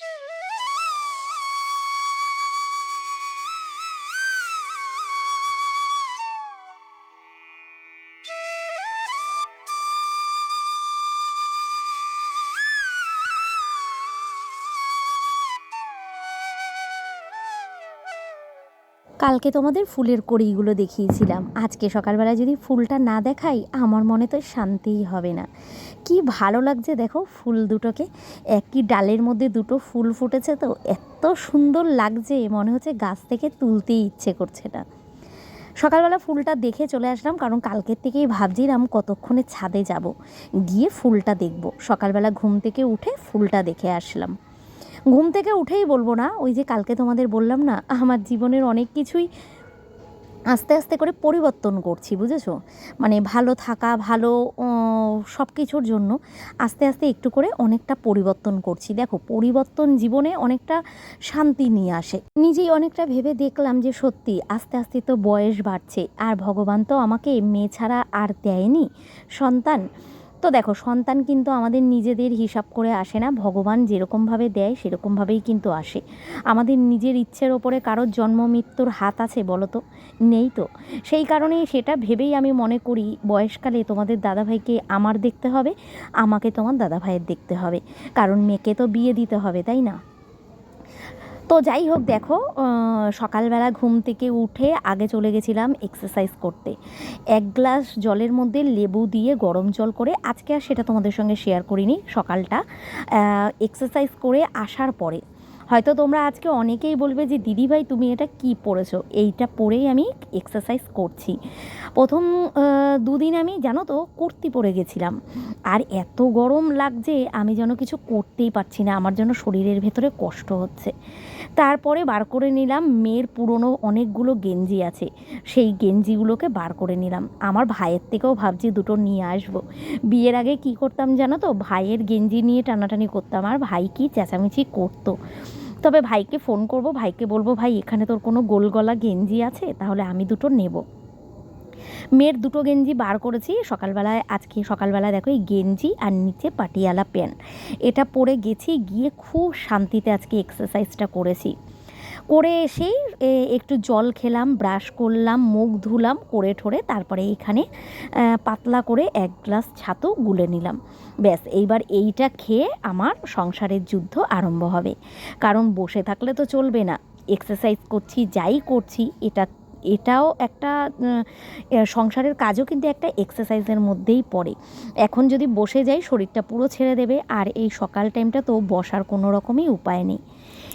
Yeah. কালকে তোমাদের ফুলের কড়িগুলো দেখিয়েছিলাম। আজকে সকালবেলা যদি ফুলটা না দেখাই, আমার মনে তো শান্তিই হবে না। কি ভালো লাগছে দেখো ফুল দুটোকে। একই ডালের মধ্যে দুটো ফুল ফুটেছে তো, এত সুন্দর লাগছে, মনে হচ্ছে গাছ থেকে তুলতেই ইচ্ছে করছে না। সকালবেলা ফুলটা দেখে চলে আসলাম, কারণ কালকের থেকেই ভাবছিলাম কতক্ষণে ছাদে যাব। গিয়ে ফুলটা দেখব। সকালবেলা ঘুম থেকে উঠে ফুলটা দেখে আসলাম। ঘুম থেকে উঠেই বলব না, ওই যে কালকে তোমাদের বললাম না, আমার জীবনের অনেক কিছুই আস্তে আস্তে করে পরিবর্তন করছি, বুঝেছ? মানে ভালো থাকা, ভালো সব কিছুর জন্য আস্তে আস্তে একটু করে অনেকটা পরিবর্তন করছি। দেখো, পরিবর্তন জীবনে অনেকটা শান্তি নিয়ে আসে। নিজেই অনেকটা ভেবে দেখলাম যে সত্যি আস্তে আস্তে তো বয়স বাড়ছে, আর ভগবান তো আমাকে মেয়ে ছাড়া আর দেয়নি। সন্তান তো দেখো, সন্তান কিন্তু আমাদের নিজেদের হিসাব করে আসে না। ভগবান যেরকমভাবে দেয়, সেরকমভাবেই কিন্তু আসে। আমাদের নিজের ইচ্ছের ওপরে কারোর জন্ম, মৃত্যুর হাত আছে বলো তো? নেই তো। সেই কারণে সেটা ভেবেই আমি মনে করি, বয়সকালে তোমাদের দাদাভাইকে আমার দেখতে হবে, আমাকে তোমার দাদাভাইয়ের দেখতে হবে। কারণ মেয়েকে তো বিয়ে দিতে হবে, তাই না? তো যাই হোক, দেখো সকালবেলা ঘুম থেকে উঠে আগে চলে গেছিলাম এক্সারসাইজ করতে। এক গ্লাস জলের মধ্যে লেবু দিয়ে গরম জল করে, আজকে আর সেটা তোমাদের সঙ্গে শেয়ার করিনি সকালটা এক্সারসাইজ করে আসার পরে। হয়তো তোমরা আজকে অনেকেই বলবে যে, দিদিভাই, তুমি এটা কি পড়েছো? এইটা পরেই আমি এক্সারসাইজ করছি। প্রথম দুদিন আমি, জানো তো, কুর্তি পরে গেছিলাম। আর এত গরম লাগছে, আমি যেন কিছু করতেই পারছি না। আমার যেন শরীরের ভেতরে কষ্ট হচ্ছে। তারপরে বার করে নিলাম, মেয়ের পুরনো অনেকগুলো গেঞ্জি আছে। সেই গেঞ্জিগুলোকে বার করে নিলাম। আমার ভাইয়ের থেকেও ভাবছি দুটো নিয়ে আসব। বিয়ের আগে কি করতাম জানো তো, ভাইয়ের গেঞ্জি নিয়ে টানাটানি করতাম। আর ভাই কি চেঁচামেচি করতো। তবে ভাইকে ফোন করব, ভাইকে বলব, ভাই, এখানে তোর কোনো গোলগলা গেঞ্জি আছে? তাহলে আমি দুটো নেব। মেয়ের দুটো গেঞ্জি বার করেছি। সকালবেলায়, আজকে সকালবেলায় দেখো, এই গেঞ্জি আর নিচে পাটিয়ালা প্যান্ট। এটা পরে গেছি, গিয়ে খুব শান্তিতে আজকে এক্সারসাইজটা করেছি। করে এসেই একটু জল খেলাম, ব্রাশ করলাম, মুখ ধুলাম, করে ঠোরে তারপরে এখানে পাতলা করে এক গ্লাস ছাতু গুলে নিলাম। ব্যাস, এইবার এইটা খেয়ে আমার সংসারের যুদ্ধ আরম্ভ হবে। কারণ বসে থাকলে তো চলবে না। এক্সারসাইজ করছি, যাই করছি, এটা, এটাও একটা সংসারের কাজও কিন্তু একটা এক্সারসাইজের মধ্যেই পড়ে। এখন যদি বসে যাই, শরীরটা পুরো ছেড়ে দেবে, আর এই সকাল টাইমটা তো বসার কোনো রকমই উপায় নেই।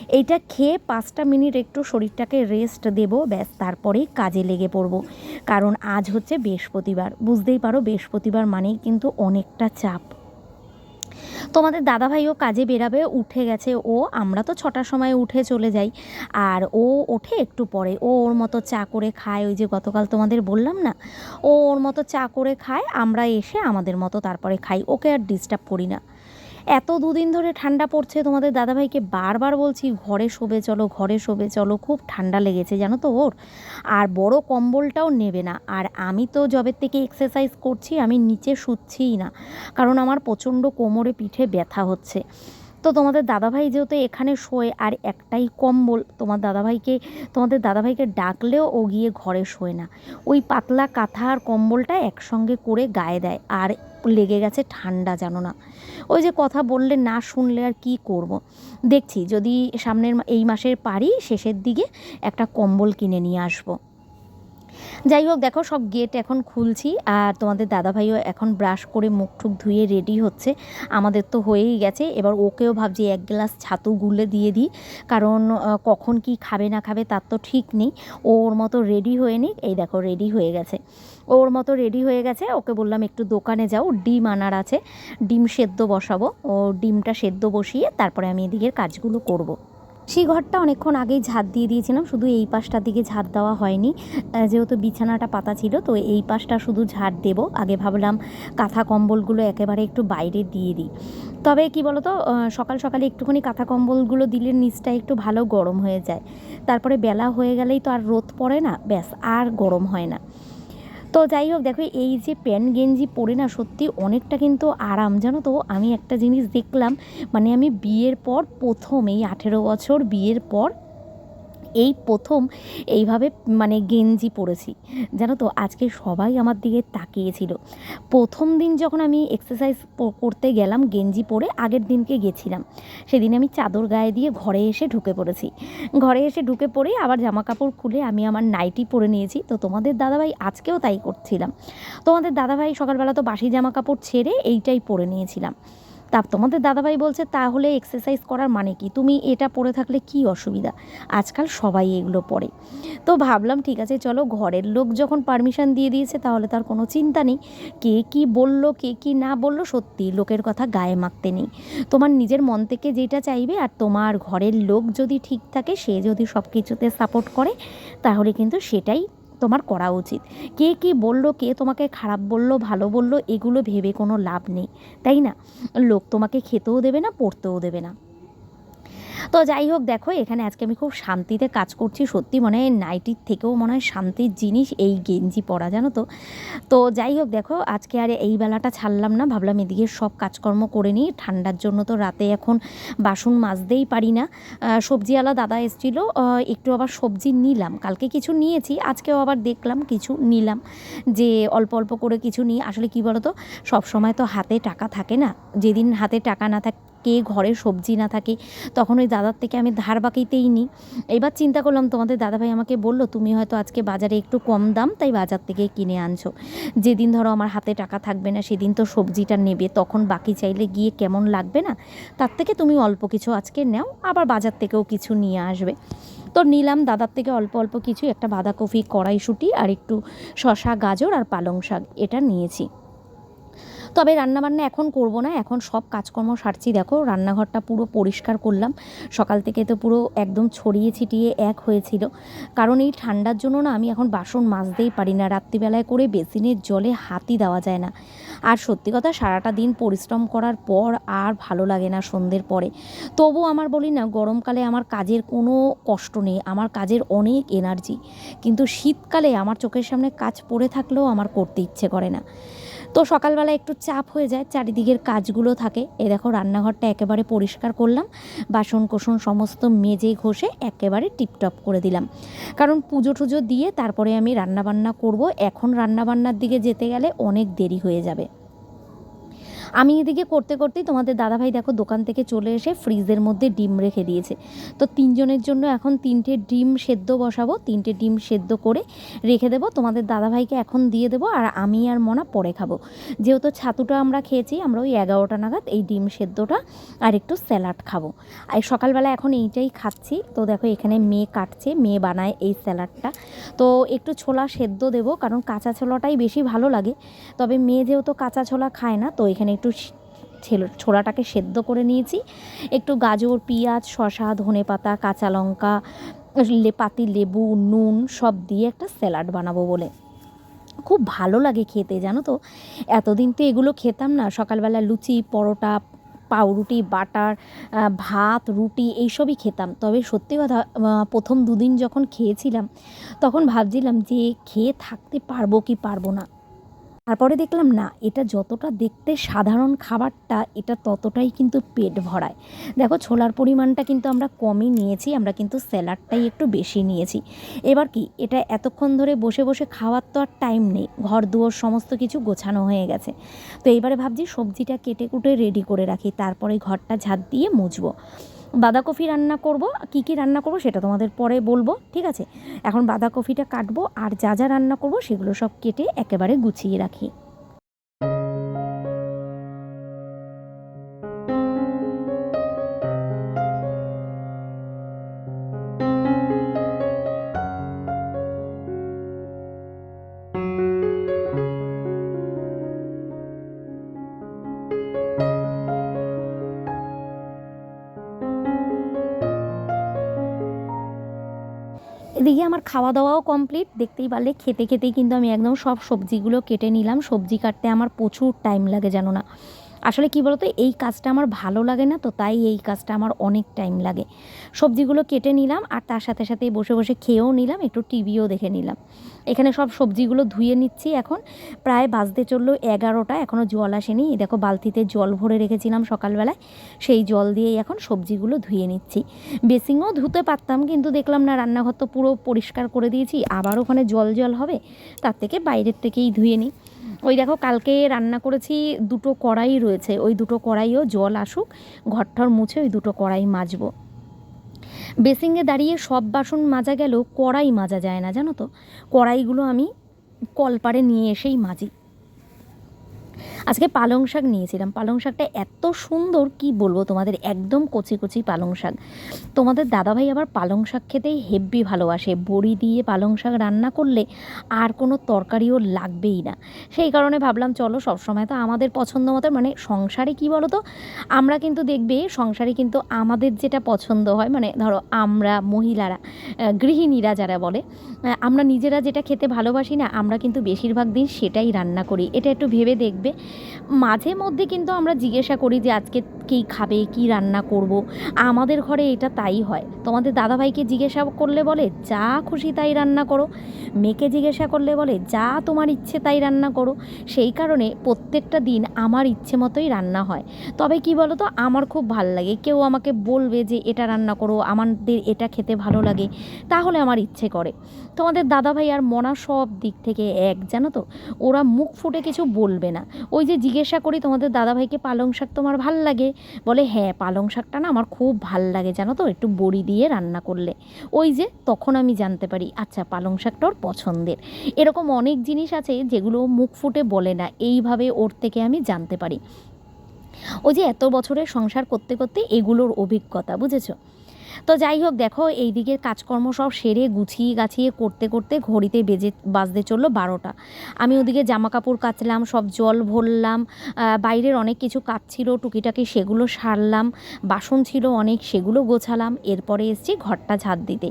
এইটা খেয়ে পাঁচটা মিনিট একটু শরীরটাকে রেস্ট দেব, ব্যাস তারপরেই কাজে লেগে পড়ব। কারণ আজ হচ্ছে বৃহস্পতিবার, বুঝতেই পারো বৃহস্পতিবার মানেই কিন্তু অনেকটা চাপ। তোমাদের দাদাভাইও কাজে বেরাবে, উঠে গেছে ও, আমরা তো ছটার সময় উঠে চলে যাই। আর ও ওঠে একটু পরে, ও ওর মতো চা করে খায়, ওই যে গতকাল তোমাদের বললাম না? ও ওর মতো চা করে খায়, আমরা এসে আমাদের মতো তারপরে খাই, ওকে আর ডিস্টার্ব করি না। এত দুদিন ধরে ঠান্ডা পড়ছে, তোমাদের দাদাভাইকে বারবার বলছি, ঘরে শোবে চলো, ঘরে শোবে চলো, খুব ঠান্ডা লেগেছে জানো তো ওর? আর বড় কম্বলটাও নেবে না। আর আমি তো জবের থেকে এক্সারসাইজ করছি, আমি নিচে শুচ্ছিই না, কারণ আমার প্রচণ্ড কোমরে পিঠে ব্যথা হচ্ছে। তো তোমাদের দাদাভাই যেহেতু এখানে শোয় আর একটাই কম্বল তোমার দাদাভাইকে, তোমাদের দাদাভাইকে ডাকলেও ও গিয়ে ঘরে শোয় না। ওই পাতলা কাঁথা আর কম্বলটা একসঙ্গে করে গায়ে দেয় আর লেগে গেছে ঠান্ডা জানো না। ওই যে কথা বললে না শুনলে আর কি করব। দেখছি যদি সামনের এই মাসের পারি শেষের দিকে একটা কম্বল কিনে নিয়ে আসব। যাই হোক, দেখো সব গেট এখন খুলছি আর তোমাদের দাদাভাইও এখন ব্রাশ করে মুখ ঠুক ধুয়ে রেডি হচ্ছে। আমাদের তো হয়েই গেছে। এবার ওকেও ভাবছি এক গ্লাস ছাতু গুলে দিয়ে দিই। কারণ কখন কি খাবে না খাবে তার তো ঠিক নেই। ওর মতো রেডি হয়ে নিক। এই দেখো রেডি হয়ে গেছে। ওর মতো রেডি হয়ে গেছে। ওকে বললাম, একটু দোকানে যাও। ডিম আনার আছে। ডিম সেদ্ধ বসাবো। ও ডিমটা সেদ্ধ বসিয়ে তারপরে আমি এদিকের কাজগুলো করব। সেই ঘরটা অনেকক্ষণ আগেই ঝাঁট দিয়ে দিয়েছিলাম, শুধু এই পাশটার দিকে ঝাঁট দেওয়া হয়নি। যেহেতু বিছানাটা পাতা ছিল, তো এই পাশটা শুধু ঝাঁট দেবো। আগে ভাবলাম কাঁথা কম্বলগুলো একেবারে একটু বাইরে দিয়ে দিই। তবে কি বলতো সকাল সকালে একটুখানি কাঁথা কম্বলগুলো দিলে নিচটা একটু ভালো গরম হয়ে যায়। তারপরে বেলা হয়ে গেলেই তো আর রোদ পড়ে না, ব্যাস আর গরম হয় না। তো যাই হোক দেখো এই যে প্যান্ট গেঞ্জি পরে না সত্যি অনেকটা কিন্তু আরাম। জানো তো, আমি একটা জিনিস দেখলাম মানে আমি বিয়ের পর প্রথম এই আঠেরো বছর বিয়ের পর এই প্রথম এইভাবে মানে গেঞ্জি পরেছি। জানো তো, আজকে সবাই আমার দিকে তাকিয়েছিল। প্রথম দিন যখন আমি এক্সারসাইজ করতে গেলাম, গেঞ্জি পরে আগের দিনকে গেছিলাম। সেদিন আমি চাদর গায়ে দিয়ে ঘরে এসে ঢুকে পড়েছি। ঘরে এসে ঢুকে পড়ে আবার জামা কাপড় খুলে আমি আমার নাইটি পরে নিয়েছি। তো তোমাদের দাদাভাই আজকেও তাই করছিলাম। তোমাদের দাদাভাই সকালবেলা তো বাসি জামা কাপড় ছেড়ে এইটাই পরে নিয়েছিলাম। তা তোমাদের দাদাভাই বলছে, তাহলে এক্সারসাইজ করার মানে কি? তুমি এটা পরে থাকলে কি অসুবিধা? আজকাল সবাই এগুলো পরে তো ভাবলাম, ঠিক আছে, চলো ঘরের লোক যখন পারমিশন দিয়ে দিয়েছে, তাহলে তার কোনো চিন্তা নেই। কে কি বলল, কে কি না বলল, সত্যি লোকের কথা গায়ে মাখতে নেই। তোমার নিজের মন থেকে যেটা চাইবে, আর তোমার ঘরের লোক যদি ঠিক থাকে, সে যদি সব কিছুতে সাপোর্ট করে, তাহলে কিন্তু সেটাই তোমার করা উচিত। কে কি বলল, কে তোমাকে খারাপ বলল, ভালো বলল, এগুলো ভেবে কোনো লাভ নেই, তাই না? লোক তোমাকে খেতেও দেবে না, পড়তেও দেবে না। তো যাই হোক, দেখো, এখানে আজকে আমি খুব শান্তিতে কাজ করছি। সত্যি মনে হয় নাইটির থেকেও মনে হয় শান্তির জিনিস এই গেঞ্জি পরা, জানো তো? তো যাই হোক, দেখো, আজকে আর এই বেলাটা ছাড়লাম না। ভাবলাম এদিকে সব কাজকর্ম করে নিই। ঠান্ডার জন্য তো রাতে এখন বাসন মাজতেই পারি না। সবজিওয়ালা দাদা এসেছিল একটু আবার সবজি নিলাম। কালকে কিছু নিয়েছি, আজকেও আবার দেখলাম কিছু নিলাম। যে অল্প অল্প করে কিছু নিই। আসলে কি বলতো সব সময় তো হাতে টাকা থাকে না। যেদিন হাতে টাকা না থাকে ঘরে সবজি না থাকে, তখন ওই দাদার থেকে আমি ধার বাকিতেই নিই এবার চিন্তা করলাম, তোমাদের দাদাভাই আমাকে বলল, তুমি হয়তো আজকে বাজারে একটু কম দাম, তাই বাজার থেকে কিনে আনছো। যেদিন ধরো আমার হাতে টাকা থাকবে না, সেদিন তো সবজিটা নেবে, তখন বাকি চাইলে গিয়ে কেমন লাগবে না? তার থেকে তুমি অল্প কিছু আজকে নাও, আবার বাজার থেকেও কিছু নিয়ে আসবে। তো নিলাম, দাদার থেকে অল্প অল্প কিছু, একটা বাঁধাকপি, কড়াইশুঁটি, আর একটু শশা গাজর, আর পালং শাক, এটা নিয়েছি। তবে রান্নাবান্না এখন করব না, এখন সব কাজকর্ম সারছি। দেখো, রান্নাঘরটা পুরো পরিষ্কার করলাম। সকাল থেকে তো পুরো একদম ছড়িয়ে ছিটিয়ে এক হয়েছিল। কারণ এই ঠান্ডার জন্য না আমি এখন বাসন মাজতেই পারি না। রাত্রিবেলায় করে বেসিনের জলে হাতি দেওয়া যায় না। আর সত্যি কথা, সারাটা দিন পরিশ্রম করার পর আর ভালো লাগে না সন্ধ্যের পরে। তবু আমার বলি না, গরমকালে আমার কাজের কোনো কষ্ট নেই, আমার কাজের অনেক এনার্জি কিন্তু শীতকালে আমার চোখের সামনে কাজ পড়ে থাকলেও আমার করতে ইচ্ছে করে না। তো সকালবেলা একটু চাপ হয়ে যায়, চারিদিকের কাজগুলো থাকে। এ দেখো, রান্নাঘরটা একেবারে পরিষ্কার করলাম বাসন কোসন সমস্ত মেজে ঘষে একেবারে টিপটপ করে দিলাম। কারণ পুজো টুজো দিয়ে তারপরে আমি রান্নাবান্না করব। এখন রান্নাবান্নার দিকে যেতে গেলে অনেক দেরি হয়ে যাবে। আমি এদিকে করতে করতেই তোমাদের দাদাভাই দেখো দোকান থেকে চলে এসে ফ্রিজের মধ্যে ডিম রেখে দিয়েছে। তো তিনজনের জন্য এখন তিনটে ডিম সেদ্ধ বসাবো, তিনটে ডিম সেদ্ধ করে রেখে দেবো। তোমাদের দাদাভাইকে এখন দিয়ে দেবো আর আমি আর মনা পরে খাব। যেহেতু ছাতুটা আমরা খেয়েছি, আমরা ওই এগারোটা নাগাদ এই ডিম সেদ্ধটা আর একটু স্যালাড খাব। আর সকালবেলা এখন এইটাই খাচ্ছি। তো দেখো এখানে মেয়ে কাটছে, মেয়ে বানায় এই স্যালাডটা। তো একটু ছোলা সেদ্ধ দেবো, কারণ কাঁচা ছোলাটাই বেশি ভালো লাগে। তবে মেয়ে যেহেতু কাঁচা ছোলা খায় না, তো এখানে একটু ছেল, ছোলাটাকে সেদ্ধ করে নিয়েছি। একটু গাজর, পেঁয়াজ, শসা, ধনে পাতা, কাঁচা লঙ্কা, লে, পাতি, লেবু, নুন সব দিয়ে একটা স্যালাড বানাবো বলে। খুব ভালো লাগে খেতে, জানো তো? এতদিন তো এগুলো খেতাম না। সকালবেলা লুচি, পরোটা, পাউরুটি, বাটার ভাত, রুটি এইসবই খেতাম। তবে সত্যি কথা প্রথম দুদিন যখন খেয়েছিলাম, তখন ভাবছিলাম যে খেয়ে থাকতে পারব কি পারব না। তারপরে দেখলাম, না, এটা যতটা দেখতে সাধারণ খাবারটা, এটা ততটাই কিন্তু পেট ভরায়। দেখো, ছোলার পরিমাণটা কিন্তু আমরা কমই নিয়েছি, আমরা কিন্তু স্যালাডটাই একটু বেশি নিয়েছি। এবার কি, এটা এতক্ষণ ধরে বসে বসে খাওয়ার তো আর টাইম নেই, ঘর দুয়ার সমস্ত কিছু গোছানো হয়ে গেছে। তো এইবারে ভাবছি সবজিটা কেটে কুটে রেডি করে রাখি, তারপরে ঘরটা ঝাঁট দিয়ে মুছবো। বাঁধাকপি রান্না করব, কি কি রান্না করব সেটা তোমাদের পরে বলব, ঠিক আছে? এখন বাঁধাকপিটা কাটবো আর যা যা রান্না করব সেগুলো সব কেটে একেবারে গুছিয়ে রাখি। এদিকে আমার খাওয়া দাওয়াও কমপ্লিট দেখতেই পারলে খেতে খেতেই কিন্তু আমি একদম সব সবজিগুলো কেটে নিলাম। সবজি কাটতে আমার প্রচুর টাইম লাগে জানো না। আসলে কি বলতো, এই কাজটা আমার ভালো লাগে না তো, তাই এই কাজটা আমার অনেক টাইম লাগে। সবজিগুলো কেটে নিলাম আর তার সাথে সাথে বসে বসে খেয়েও নিলাম, একটু টিভিও দেখে নিলাম। এখানে সব সবজিগুলো ধুয়ে নিচ্ছি এখন, প্রায় বাজতে চলল এগারোটা এখনও জল আসেনি। দেখো বালতিতে জল ভরে রেখেছিলাম সকালবেলায়, সেই জল দিয়েই এখন সবজিগুলো ধুয়ে নিচ্ছি। বেসিংও ধুতে পারতাম, কিন্তু দেখলাম না, রান্নাঘর তো পুরো পরিষ্কার করে দিয়েছি, আবার ওখানে জল জল হবে, তার থেকে বাইরের থেকেই ধুয়ে নিই। ওই দেখো কালকে রান্না করেছি দুটো কড়াই রয়েছে, ওই দুটো কড়াইও জল আসুক ঘরঠর মুছে ওই দুটো কড়াই মাজবো। বেসিংয়ে দাঁড়িয়ে সব বাসন মাজা গেলেও কড়াই মাজা যায় না, জানো তো? কড়াইগুলো আমি কলপারে নিয়ে এসেই মাজি। আজকে পালং শাক নিয়েছিলাম। পালং শাকটা এত সুন্দর, কি বলব তোমাদের? একদম কচি কচি পালং শাক। তোমাদের দাদাভাই আবার পালং শাক খেতেই হেব্বি ভালোবাসে। বড়ি দিয়ে পালং শাক রান্না করলে আর কোনো তরকারিও লাগবেই না। সেই কারণে ভাবলাম, চলো সবসময় তো আমাদের পছন্দ মতো মানে সংসারে কি বলো তো আমরা কিন্তু দেখবে, সংসারে কিন্তু আমাদের যেটা পছন্দ হয় মানে ধরো আমরা মহিলারা গৃহিণীরা যারা বলে আমরা নিজেরা যেটা খেতে ভালোবাসি না, আমরা কিন্তু বেশিরভাগ দিন সেটাই রান্না করি। এটা একটু ভেবে দেখবে। মাঝে মধ্যে কিন্তু আমরা জিজ্ঞাসা করি যে আজকে কী খাবে, কি রান্না করব। আমাদের ঘরে এটা তাই হয়। তোমাদের দাদাভাইকে জিজ্ঞাসা করলে বলে, যা খুশি তাই রান্না করো। মেয়েকে জিজ্ঞাসা করলে বলে, যা তোমার ইচ্ছে তাই রান্না করো। সেই কারণে প্রত্যেকটা দিন আমার ইচ্ছে মতোই রান্না হয়। তবে কি বলো তো আমার খুব ভালো লাগে। কেউ আমাকে বলবে যে, এটা রান্না করো, আমাদের এটা খেতে ভালো লাগে। তাহলে আমার ইচ্ছে করে। তোমাদের দাদাভাই আর মনা সব দিক থেকে এক, জানো তো? ওরা মুখ ফুটে কিছু বলবে না। ওই যে জিজ্ঞাসা করি, তোমাদের দাদাভাইকে পালং শাক তোমার ভালো লাগে? বলে হ্যাঁ পালং শাকটা না আমার খুব ভালো লাগে, জানো তো, একটু বড়ি দিয়ে রান্না করলে। ওই যে, তখন আমি জানতে পারি আচ্ছা পালং শাকটা ওর পছন্দের। এরকম অনেক জিনিস আছে যেগুলো মুখ ফুটে বলে না, এইভাবে ওর থেকে আমি জানতে পারি। ওই যে, এত বছরের সংসার করতে করতে এগুলোর অভিজ্ঞতা, বুঝেছ? তো যাই হোক, দেখো এই দিকের কাজকর্ম সব সেরে গুছিয়ে গাছিয়ে করতে করতে ঘড়িতে বেজে, বাজতে চলল বারোটা। আমি ওদিকে জামা কাপড় কাচলাম, সব জল ভরলাম বাইরের অনেক কিছু কাজ ছিল, টুকিটাকি সেগুলো সারলাম, বাসন ছিল অনেক, সেগুলো গোছালাম, এরপরে এসছি ঘরটা ঝাড় দিতে।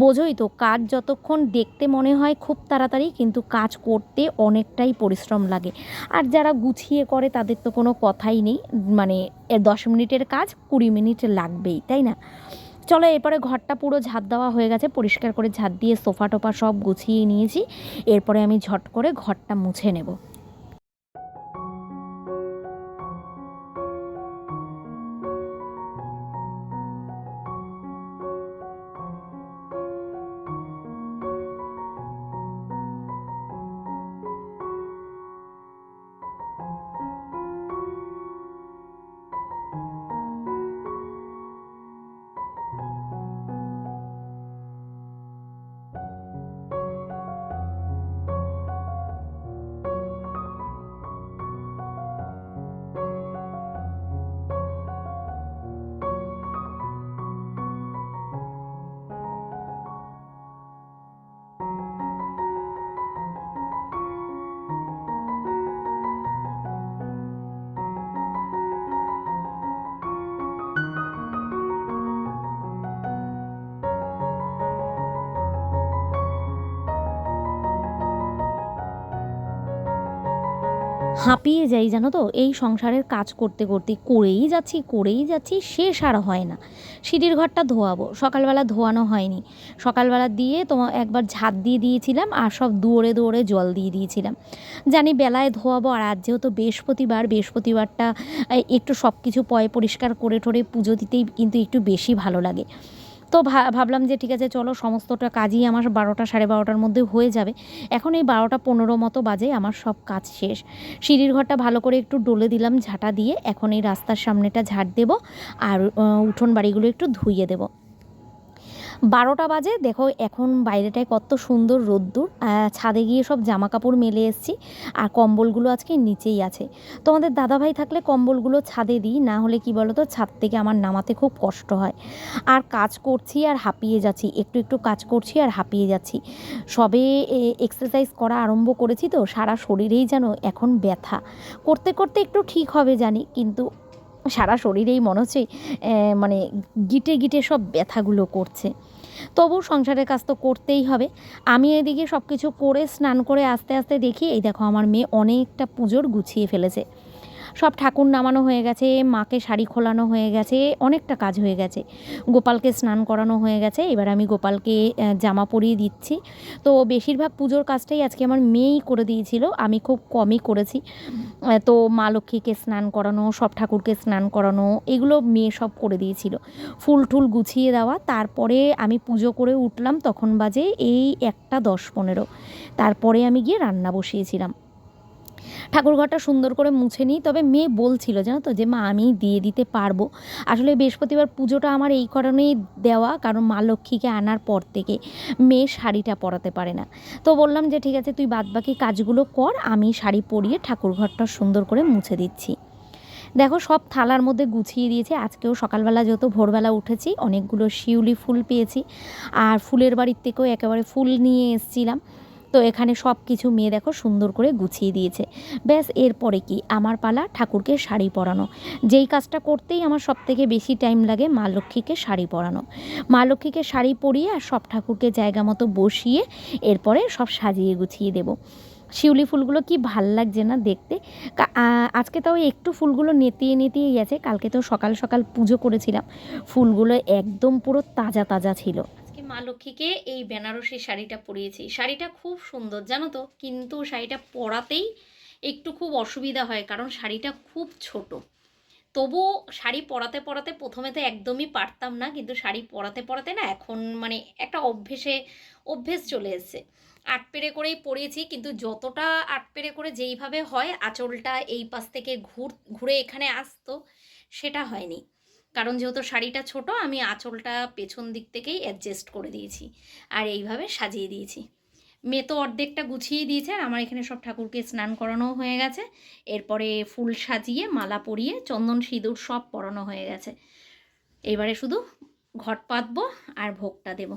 বোঝোই তো, কাজ যতক্ষণ দেখতে মনে হয় খুব তাড়াতাড়ি, কিন্তু কাজ করতে অনেকটাই পরিশ্রম লাগে। আর যারা গুছিয়ে করে, তাদের তো কোনো কথাই নেই মানে দশ মিনিটের কাজ কুড়ি মিনিট লাগবেই, তাই না? চলো এরপরে ঘরটা পুরো ঝাঁপ দেওয়া হয়ে গেছে, পরিষ্কার করে ঝাঁপ দিয়ে সোফা টোফা সব গুছিয়ে নিয়েছি। এরপরে আমি ঝট করে ঘরটা মুছে নেব। হাঁপিয়ে যাই, জানো তো? এই সংসারের কাজ করতে করতে করেই যাচ্ছি করেই যাচ্ছি শেষ আর হয় না। সিঁড়ির ঘরটা ধোয়াবো। সকালবেলা ধোয়ানো হয়নি। সকালবেলা দিয়ে তোমার একবার ঝাঁট দিয়ে দিয়েছিলাম আর সব দৌড়ে দৌড়ে জল দিয়ে দিয়েছিলাম। জানি বেলায় ধোয়াবো আর আজ যেহেতু বৃহস্পতিবার, বৃহস্পতিবারটা একটু সব কিছু পয়, পরিষ্কার করে ঠরে পুজো দিতেই কিন্তু একটু বেশি ভালো লাগে। তো ভাবলাম যে ঠিক আছে, চলো সমস্তটা কাজই আমার বারোটা সাড়ে বারোটার মধ্যে হয়ে যাবে। এখন এই বারোটা পনেরো মতো বাজে, আমার সব কাজ শেষ। সিঁড়ির ঘরটা ভালো করে একটু ডলে দিলাম, ঝাঁটা দিয়ে। এখন এই রাস্তার সামনেটা ঝাঁট দেবো আর উঠোন বাড়িগুলো একটু ধুইয়ে দেবো। বারোটা বাজে। দেখো এখন বাইরেটায় কত সুন্দর রোদ্দুর। ছাদে গিয়ে সব জামা কাপড় মেলে এসেছি। আর কম্বলগুলো আজকে নিচেই আছে। তোমাদের দাদাভাই থাকলে কম্বলগুলো ছাদে দিই, না হলে কি বলো তো ছাদ থেকে আমার নামাতে খুব কষ্ট হয়। আর কাজ করছি আর হাঁপিয়ে যাচ্ছি। একটু একটু কাজ করছি আর হাঁপিয়ে যাচ্ছি। সবে এক্সারসাইজ করা আরম্ভ করেছি তো, সারা শরীরেই যেন এখন ব্যথা। করতে করতে একটু ঠিক হবে জানি, কিন্তু সারা শরীরেই মনে হচ্ছে মানে গিটে গিটে সব ব্যথাগুলো করছে। তবু সংসারের কাজ তো করতেই হবে। আমি এদিকে সব কিছু করে স্নান করে আস্তে আস্তে দেখি, এই দেখো আমার মেয়ে অনেকটা পুজোর গুছিয়ে ফেলেছে। সব ঠাকুর নামানো হয়ে গেছে, মাকে শাড়ি খোলানো হয়ে গেছে, অনেকটা কাজ হয়ে গেছে। গোপালকে স্নান করানো হয়ে গেছে, এবার আমি গোপালকে জামা পরিয়ে দিচ্ছি। তো বেশিরভাগ পুজোর কাজটাই আজকে আমার মেয়েই করে দিয়েছিল, আমি খুব কমই করেছি। তো মা লক্ষ্মীকে স্নান করানো, সব ঠাকুরকে স্নান করানো, এগুলো মেয়ে সব করে দিয়েছিল। ফুল টুল গুছিয়ে দেওয়া, তারপরে আমি পুজো করে উঠলাম, তখন বাজে এই একটা দশ পনেরো। তারপরে আমি গিয়ে রান্না বসিয়েছিলাম। ঠাকুরঘরটা সুন্দর করে মুছে নিই। তবে মেয়ে বলছিল, জানো তো, যে মা, আমি দিয়ে দিতে পারব। আসলে বৃহস্পতিবার পুজোটা আমার এই কারণেই দেওয়া, কারণ মা লক্ষ্মীকে আনার পর থেকে মেয়ে শাড়িটা পরাতে পারে না। তো বললাম যে, ঠিক আছে, তুই বাদবাকি কাজগুলো কর, আমি শাড়ি পরিয়ে ঠাকুরঘরটা সুন্দর করে মুছে দিচ্ছি। দেখো, সব থালার মধ্যে গুছিয়ে দিয়েছে। আজকেও সকালবেলা যেহেতু ভোরবেলা উঠেছি, অনেকগুলো শিউলি ফুল পেয়েছি। আর ফুলের বাড়ির থেকেও একেবারে ফুল নিয়ে এসেছিলাম। তো এখানে সব কিছু মেয়ে দেখো সুন্দর করে গুছিয়ে দিয়েছে। ব্যাস, এরপরে কি? আমার পালা ঠাকুরকে শাড়ি পরানো। যেই কাজটা করতেই আমার সব থেকে বেশি টাইম লাগে মা লক্ষ্মীকে শাড়ি পরানো। মা লক্ষ্মীকে শাড়ি পরিয়ে আর সব ঠাকুরকে জায়গা মতো বসিয়ে এরপরে সব সাজিয়ে গুছিয়ে দেবো। শিউলি ফুলগুলো কি ভালো লাগছে না দেখতে? আজকে তাও একটু ফুলগুলো নেতিয়ে নেতিয়ে গেছে কালকে তো সকাল সকাল পুজো করেছিলাম। ফুলগুলো একদম পুরো তাজা তাজা ছিল। মা লক্ষ্মীকে এই বেনারসি শাড়িটা পরিয়েছি। শাড়িটা খুব সুন্দর, জানো তো? কিন্তু শাড়িটা পরাতেই একটু খুব অসুবিধা হয়, কারণ শাড়িটা খুব ছোট। তবু শাড়ি পরাতে পরাতে প্রথমে তো একদমই পারতাম না, কিন্তু শাড়ি পরাতে পরাতে না এখন মানে একটা অভ্যেসে, অভ্যেস চলে এসেছে। আট পেরে করেই পরিয়েছি, কিন্তু যতটা আট পেরে করে যেইভাবে হয়, আঁচলটা এই পাশ থেকে ঘুর, ঘুরে এখানে আসতো, সেটা হয়নি। কারণ যেহেতু শাড়িটা ছোট, আমি আঁচলটা পেছন দিক থেকেই অ্যাডজাস্ট করে দিয়েছি। আর এইভাবে সাজিয়ে দিয়েছি। মেয়ে তো অর্ধেকটা গুছিয়ে দিয়েছে আর আমার এখানে সব ঠাকুরকে স্নান করানোও হয়ে গেছে। এরপরে ফুল সাজিয়ে মালা পরিয়ে চন্দন সিঁদুর সব পরানো হয়ে গেছে। এবারে শুধু ঘট পাতবো আর ভোগটা দেবো।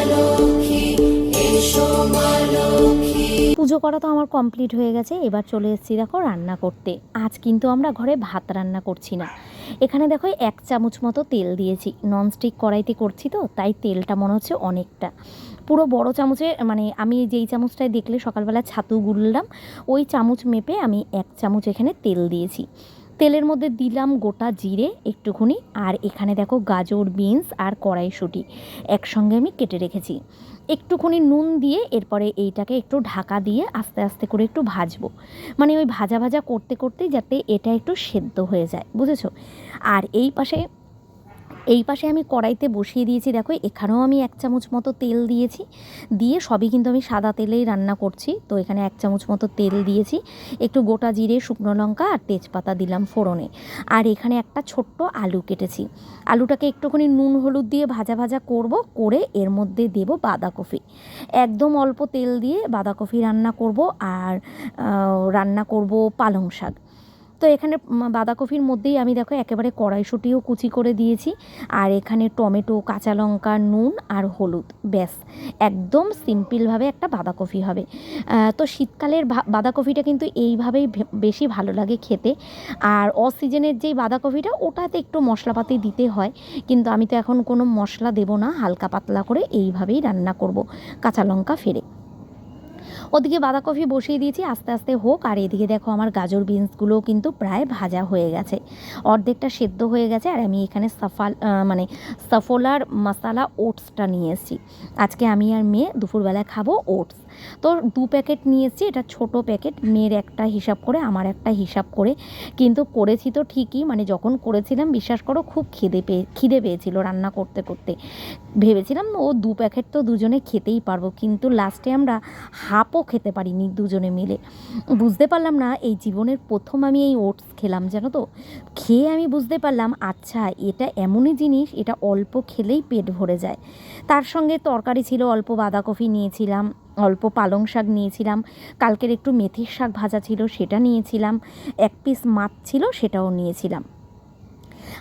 পুজো করা তো আমার কমপ্লিট হয়ে গেছে, এবার চলে এসেছি দেখো রান্না করতে। আজ কিন্তু আমরা ঘরে ভাত রান্না করছি না। এখানে দেখো এক চামচ মতো তেল দিয়েছি ননস্টিক কড়াইতে করছি তো, তাই তেলটা মনে হচ্ছে অনেকটা। পুরো বড় চামচে মানে আমি যেই চামচটায় দেখলে সকালবেলা ছাতু গুললাম, ওই চামচ মেপে আমি এক চামচ এখানে তেল দিয়েছি। তেলের মধ্যে দিলাম গোটা জিরে একটুখানি, আর এখানে দেখো গাজর, বিনস আর কড়াইশুঁটি একসঙ্গে আমি কেটে রেখেছি। একটুখানি নুন দিয়ে এরপরে এইটাকে একটু ঢাকা দিয়ে আস্তে আস্তে করে একটু ভাজবো। মানে ওই ভাজা ভাজা করতে করতে যাতে এটা একটু সেদ্ধ হয়ে যায়, বুঝেছ? আর এই পাশে এই পাশে আমি কড়াইতে বসিয়ে দিয়েছি। দেখো, এখানেও আমি এক চামচ মতো তেল দিয়েছি। দিয়ে সবই কিন্তু আমি সাদা তেলেই রান্না করছি। তো এখানে এক চামচ মতো তেল দিয়েছি। একটু গোটা জিরে, শুকনো লঙ্কা আর তেজপাতা দিলাম ফোড়নে। আর এখানে একটা ছোট্ট আলু কেটেছি। আলুটাকে একটুখানি নুন হলুদ দিয়ে ভাজা ভাজা করব। করে এর মধ্যে দেব বাঁধাকপি। একদম অল্প তেল দিয়ে বাঁধাকপি রান্না করব। আর রান্না করব পালং শাক। তো এখানে বাঁধাকপির মধ্যেই আমি দেখো একেবারে কড়াইশুঁটিও কুচি করে দিয়েছি। আর এখানে টমেটো, কাঁচা লঙ্কা, নুন আর হলুদ, ব্যাস। একদম সিম্পলভাবে একটা বাঁধাকপি হবে। তো শীতকালের বাঁধাকপিটা কিন্তু এইভাবেই বেশি ভালো লাগে খেতে। আর অসিজনের যেই বাঁধাকপিটা, ওটাতে একটু মশলাপাতি দিতে হয়। কিন্তু আমি তো এখন কোনো মশলা দেব না, হালকা পাতলা করে এইভাবেই রান্না করব। কাঁচা লঙ্কা ফেরে। ওদিকে বাঁধাকপি বসিয়ে দিয়েছি, আস্তে আস্তে হোক। আর এদিকে দেখো আমার গাজর বিনসগুলো কিন্তু প্রায় ভাজা হয়ে গেছে। অর্ধেকটা সেদ্ধ হয়ে গেছে আর আমি এখানে সাফাল মানে সাফোলার মশালা ওটসটা নিয়ে এসেছি। আজকে আমি আর মেয়ে দুপুরবেলায় খাব ওটস। তো দু প্যাকেট নিয়ে এসেছি এটা ছোট প্যাকেট, মেয়ের একটা হিসাব করে, আমার একটা হিসাব করে। কিন্তু করেছি তো ঠিকই মানে যখন করেছিলাম, বিশ্বাস করো, খুব খিদে পেয়ে খিদে পেয়েছিল রান্না করতে করতে। ভেবেছিলাম, ও, দু প্যাকেট তো দুজনে খেতেই পারব। কিন্তু লাস্টে আমরা হাফও খেতে পারিনি দুজনে মিলে। বুঝতে পারলাম না, এই জীবনের প্রথম আমি এই ওটস খেলাম, জানো তো? খেয়ে আমি বুঝতে পারলাম আচ্ছা এটা এমনই জিনিস, এটা অল্প খেলেই পেট ভরে যায়। তার সঙ্গে তরকারি ছিল, অল্প বাঁধাকপি নিয়েছিলাম। অল্প পালং শাক নিয়েছিলাম। কালকের একটু মেথির শাক ভাজা ছিল, সেটা নিয়েছিলাম। এক পিস মাছ ছিল, সেটাও নিয়েছিলাম।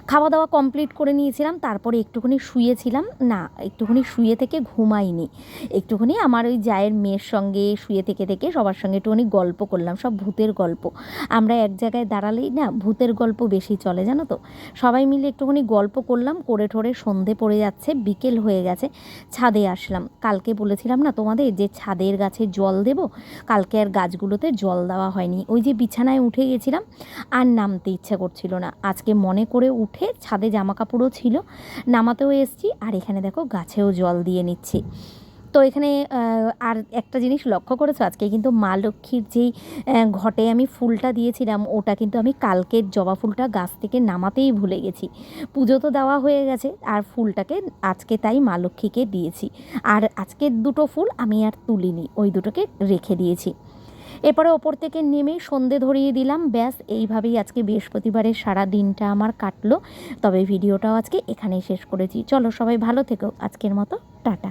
খাওয়া দাওয়া কমপ্লিট করে নিয়েছিলাম, তারপরে একটুখানি শুয়েছিলাম। না, একটুখানি শুয়ে থেকে ঘুমাইনি। একটুখানি আমার ওই জায়ের মেয়ের সঙ্গে শুয়ে থেকে থেকে সবার সঙ্গে একটুখানি গল্প করলাম, সব ভূতের গল্প। আমরা এক জায়গায় দাঁড়ালেই না ভূতের গল্প বেশি চলে, জানো তো? সবাই মিলে একটুখানি গল্প করলাম, করে ঠোরে সন্ধে পড়ে যাচ্ছে, বিকেল হয়ে গেছে, ছাদে আসলাম। কালকে বলেছিলাম না তোমাদের যে ছাদের গাছে জল দেব? কালকে আর গাছগুলোতে জল দেওয়া হয়নি। ওই যে বিছানায় উঠে গেছিলাম, আর নামতে ইচ্ছা করছিল না। আজকে মনে করে উঠে ছাদে জামা কাপড়ও ছিল, নামাতেও এসছি। আর এখানে দেখো গাছেও জল দিয়ে নিচ্ছি। তো এখানে আর একটা জিনিস লক্ষ্য করেছ? আজকে কিন্তু মা লক্ষ্মীর যেই ঘটে আমি ফুলটা দিয়েছিলাম, ওটা কিন্তু আমি কালকের জবা ফুলটা গাছ থেকে নামাতেই ভুলে গেছি। পুজো তো দেওয়া হয়ে গেছে, আর ফুলটাকে আজকে তাই মা লক্ষ্মীকে দিয়েছি। আর আজকের দুটো ফুল আমি আর তুলিনি, ওই দুটোকে রেখে দিয়েছি। এরপরে ওপর থেকে নেমে সন্ধে ধরিয়ে দিলাম। ব্যাস, এইভাবেই আজকে বৃহস্পতিবারের সারা দিনটা আমার কাটলো। তবে ভিডিওটাও আজকে এখানেই শেষ করেছি। চলো সবাই ভালো থেকো। আজকের মতো, টাটা।